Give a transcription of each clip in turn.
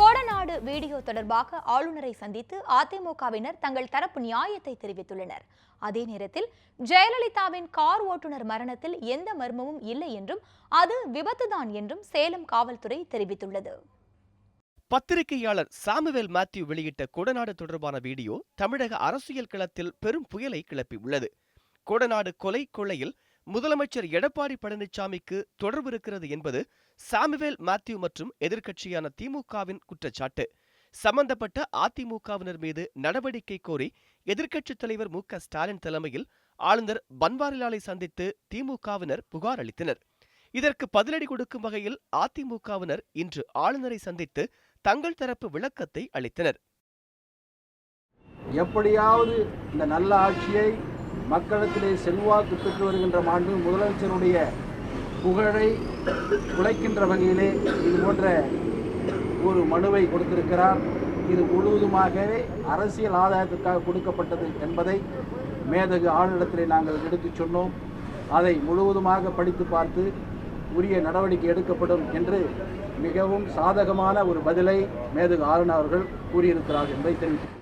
Kodanad video தொடர்பாக ஆளுநரை சந்தித்து அதிமுகவினர் தங்கள் தரப்பு நியாயத்தை தெரிவித்துள்ளனர். அதே நேரத்தில் ஜெயலலிதாவின் கார் ஓட்டுநர் மரணத்தில் எந்த மர்மமும் இல்லை என்றும் அது விபத்துதான் என்றும் சேலம் காவல்துறை தெரிவித்துள்ளது. பத்திரிகையாளர் சாமுவேல் மேத்யூ வெளியிட்ட கொடநாடு தொடர்பான வீடியோ தமிழக அரசியல் களத்தில் பெரும் புயலை கிளப்பியுள்ளது. கொடநாடு கொலை கொள்ளையில் முதலமைச்சர் எடப்பாடி பழனிசாமிக்கு தொடர்பு இருக்கிறது என்பது சாமுவேல் மேத்யூ மற்றும் எதிர்க்கட்சியான திமுகவின் குற்றச்சாட்டு. சம்பந்தப்பட்ட அதிமுகவினர் மீது நடவடிக்கை கோரி எதிர்க்கட்சித் தலைவர் மு. க. ஸ்டாலின் தலைமையில் ஆளுநர் பன்வாரிலாலை சந்தித்து திமுகவினர் புகார் அளித்தனர். இதற்கு பதிலடி கொடுக்கும் வகையில் அதிமுகவினர் இன்று ஆளுநரை சந்தித்து தங்கள் தரப்பு விளக்கத்தை அளித்தனர். எப்படியாவது இந்த நல்ல ஆட்சியை மக்களிடத்திலே செல்வாக்கு பெற்று வருகின்ற மாண்பு முதலமைச்சருடைய புகழை உழைக்கின்ற வகையிலே இது போன்ற ஒரு மனுவை கொடுத்திருக்கிறார். இது முழுவதுமாகவே அரசியல் ஆதாயத்திற்காக கொடுக்கப்பட்டது என்பதை மேதகு ஆளுநரிடத்திலே நாங்கள் எடுத்துச் சொன்னோம். அதை முழுவதுமாக படித்து பார்த்து உரிய நடவடிக்கை எடுக்கப்படும் என்று மிகவும் சாதகமான ஒரு பதிலை மேதகு ஆளுநர் அவர்கள் கூறியிருக்கிறார் என்பதை தெரிவித்தார்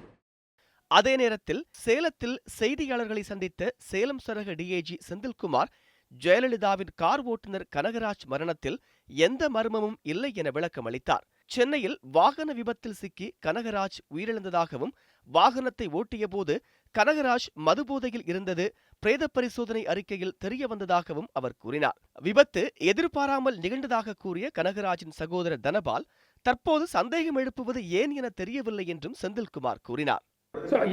அதே நேரத்தில் சேலத்தில் செய்தியாளர்களை சந்தித்த சேலம் சரக டிஐஜி செந்தில்குமார் ஜெயலலிதாவின் கார் ஓட்டுநர் கனகராஜ் மரணத்தில் எந்த மர்மமும் இல்லை என விளக்கம் அளித்தார். சென்னையில் வாகன விபத்தில் சிக்கி கனகராஜ் உயிரிழந்ததாகவும் வாகனத்தை ஓட்டியபோது கனகராஜ் மதுபோதையில் இருந்தது பிரேத பரிசோதனை அறிக்கையில் தெரிய வந்ததாகவும் அவர் கூறினார். விபத்து எதிர்பாராமல் நிகழ்ந்ததாக கூறிய கனகராஜின் சகோதரர் தனபால் தற்போது சந்தேகம் எழுப்புவது ஏன் என தெரியவில்லை என்றும் செந்தில்குமார் கூறினார்.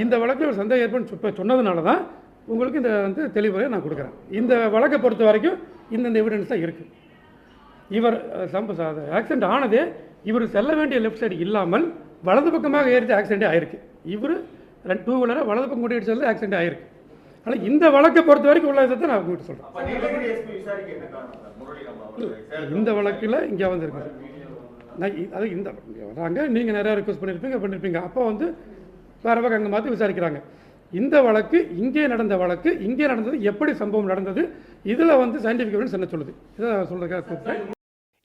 இந்த வழக்கில் ஒரு சந்தேகம் ஏற்படும் சொன்னதுனால தான் உங்களுக்கு இந்த வந்து தெளிவுரையை நான் கொடுக்குறேன். இந்த வழக்கை பொறுத்த வரைக்கும் இந்தந்த எவிடன்ஸ் தான் இருக்குது இவர் சம்ப ஆக்சிடென்ட் ஆனதே இவர் செல்ல வேண்டிய லெஃப்ட் சைடு இல்லாமல் வலது பக்கமாக ஏறிச்சு ஆக்சிடென்ட் ஆயிருக்கு. இவர் ரெண்டு டூ வீலரை வலது பக்கம் கூட்டிகிட்டு செல்ல ஆக்சிடென்ட் ஆயிருக்கு. ஆனால் இந்த வழக்கை பொறுத்த வரைக்கும் உள்ள இதை நான் உங்ககிட்ட சொல்கிறேன் இந்த வழக்கில் இங்கே வந்திருக்கு நான் அது இந்த வராங்க நீங்கள் நிறையா ரிக்வஸ்ட் பண்ணியிருப்பீங்க பண்ணியிருப்பீங்க அப்போ வந்து வேறு பக்கம் அங்கே மாற்றி விசாரிக்கிறாங்க. இந்த வழக்கு இங்கே நடந்த வழக்கு இங்கே நடந்தது எப்படி சம்பவம் நடந்தது இதில் வந்து சயின்டிஃபிக் எவிடன்ஸ் என்ன சொல்லுது? இதை சொல்கிறதுக்காக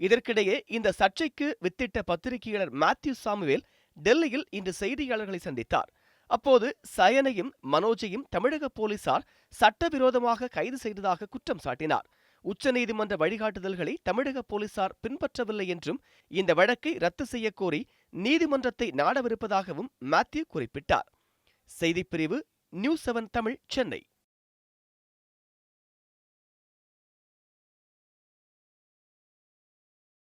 இதற்கிடையே இந்த சர்ச்சைக்கு வித்திட்ட பத்திரிகையாளர் மேத்யூ சாமுவேல் டெல்லியில் இன்று செய்தியாளர்களை சந்தித்தார். அப்போது சயனையும் மனோஜையும் தமிழக போலீசார் சட்டவிரோதமாக கைது செய்ததாக குற்றம் சாட்டினார். உச்சநீதிமன்ற வழிகாட்டுதல்களை தமிழக போலீசார் பின்பற்றவில்லை என்றும் இந்த வழக்கை ரத்து செய்யக்கோரி நீதிமன்றத்தை நாடவிருப்பதாகவும் மேத்யூ குறிப்பிட்டார். செய்திப்பிரிவு நியூஸ் செவன் தமிழ் சென்னை.